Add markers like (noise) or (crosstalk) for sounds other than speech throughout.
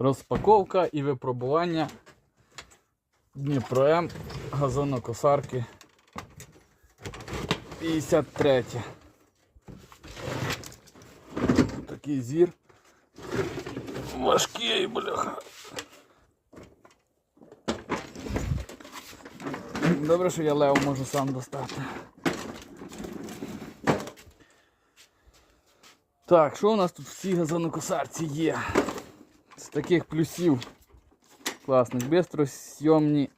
Розпаковка і випробування Дніпро М газонокосарки 53. Такий зір. Важкий, бляха. Добре, що я лев можу сам достати. Так, що у нас тут в цій газонокосарці є? З таких плюсів класних. Бистросйомні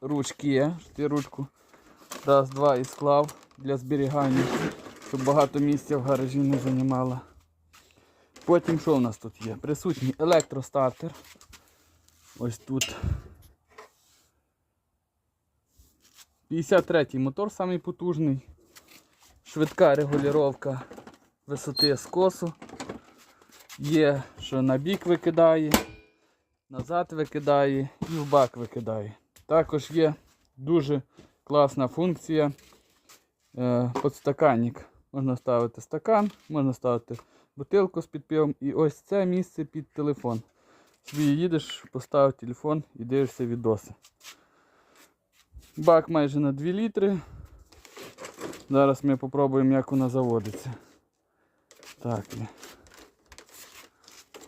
ручки є. Ти ручку раз, два і склав для зберігання, щоб багато місця в гаражі не займало. Потім що у нас тут є? Присутній електростартер. Ось тут. 53-й мотор самий потужний. Швидка регулювання висоти скосу. Є, що на бік викидає, назад викидає і в бак викидає. Також є дуже класна функція е, подстаканник. Можна ставити стакан, можна ставити бутилку з під пивом і ось це місце під телефон. Собі їдеш, поставив телефон і дивишся відоси. Бак майже на 2 літри. Зараз ми спробуємо, як вона заводиться. Так.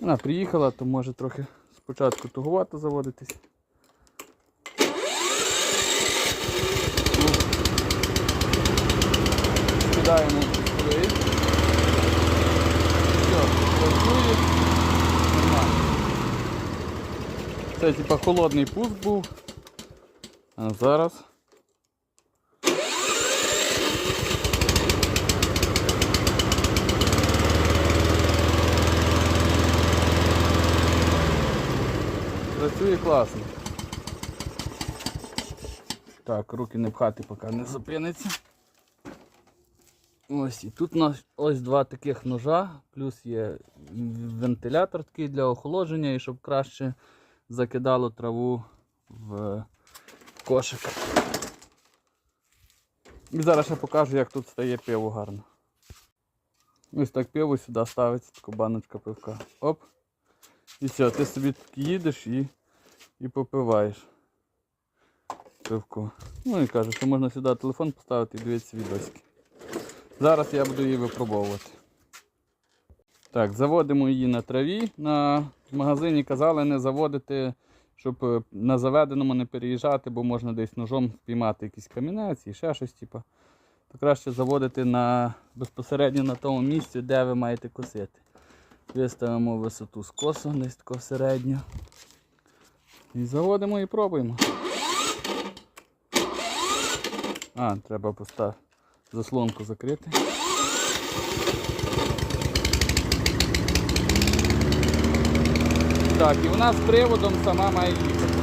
Вона приїхала, то може трохи спочатку туговато заводитись. Скидаємо клей. Все, працює. Нормально. Це типа холодний пуск був. А зараз. Працює класно. Так, руки не пхати, поки не зупиниться. Ось і тут у нас ось два таких ножа, плюс є вентилятор такий для охолодження і щоб краще закидало траву в кошик. І зараз я покажу, як тут стає пиво гарно. Ось так пиво сюди ставиться, така баночка пивка. Оп. І все, ти собі їдеш і, і попиваєш пивко. Ну і кажу, що можна сюди телефон поставити і дивитися відосики. Зараз я буду її випробовувати. Так, заводимо її на траві. На в магазині казали не заводити, щоб е, на заведеному не переїжджати, бо можна десь ножом спіймати якийсь камінець і ще щось. Типу. То краще заводити на, безпосередньо на тому місці, де ви маєте косити. Виставимо висоту скосу, десь тако середню. І заводимо і пробуємо. А, треба поставити заслонку закрити. Так, і вона з приводом сама має їхати.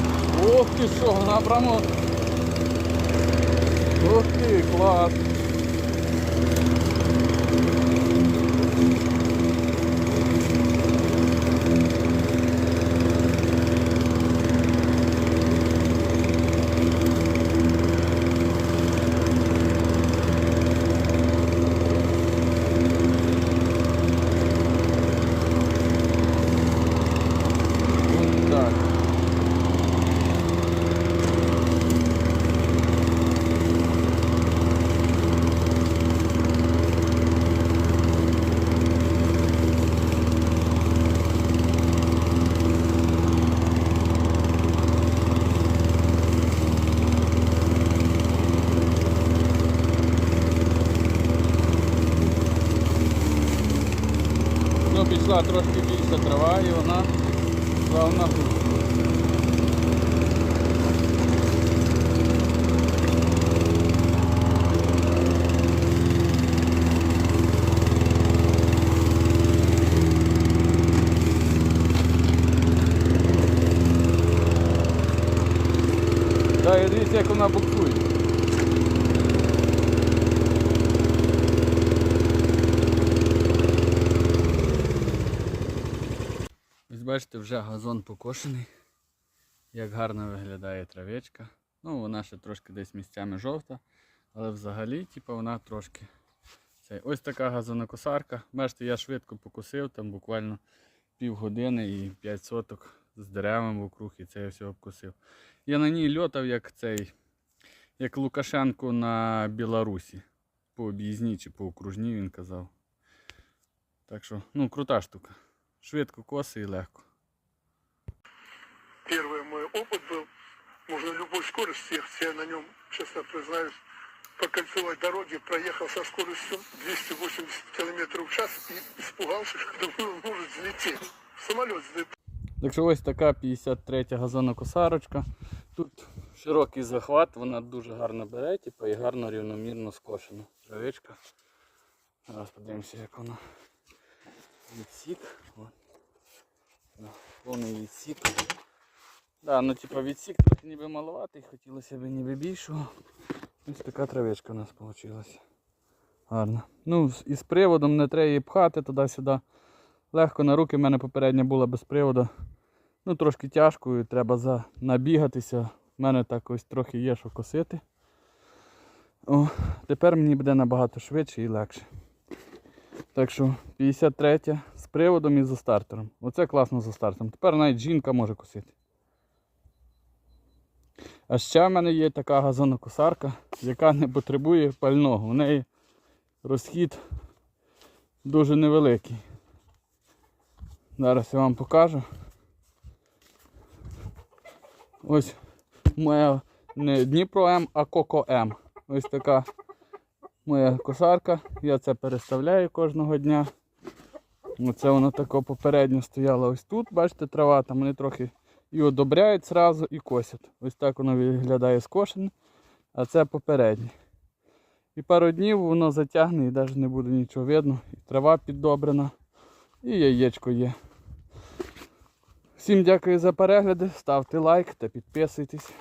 Ох ти що, вона прямо. Ох ти, клас. Ось так. Ну, пішла трошки більша трава і вона плавно Так, і дивіться, як вона буксує. Бачите, вже газон покошений. Як гарно виглядає травичка. Ну, вона ще трошки десь місцями жовта, але взагалі, типу, вона трошки. Це. Ось така газонокосарка. Бачите, я швидко покосив, там буквально півгодини і 5 соток з деревом вокруг, і це я все обкосив. Я на ній льотав як цей, як Лукашенко на Білорусі. По об'їзній чи по окружній він казав. Так що, ну, крута штука. Швидко коси і легко. Первый мой опыт был, можно любой скорости ехать, я на нем, честно признаюсь, по кольцевой дороге проехал со скоростью 280 км в час и испугался, (laughs) что думаю, он может взлететь. Самолет взлетел. Так що ось така 53 газонокосарочка. Тут широкий захват, вона дуже гарно бере, типу, і гарно рівномірно скошена. Травичка. Зараз подивимося, як вона. Відсік. От. Повний відсік. Да, ну типу відсік трохи ніби маловатий, хотілося б ніби більшого. Ось така травичка у нас вийшла. Гарно. Ну, із приводом не треба її пхати туди-сюди. Легко на руки в мене попередня була без приводу. Ну, трошки тяжко, і треба за... набігатися. У мене так ось трохи є, що косити. О, тепер мені буде набагато швидше і легше. Так що 53 з приводом і за стартером. Оце класно за стартером. Тепер навіть жінка може косити. А ще в мене є така газонокосарка, яка не потребує пального. У неї розхід дуже невеликий. Зараз я вам покажу. Ось моя не Дніпро М, а Коко М. Ось така моя косарка. Я це переставляю кожного дня. Оце воно тако попередньо стояло ось тут. Бачите, трава, там вони трохи і одобряють зразу, і косять. Ось так воно виглядає скошене, а це попереднє. І пару днів воно затягне і навіть не буде нічого видно. І трава піддобрена, і яєчко є. Всім дякую за перегляди, ставте лайк та підписуйтесь.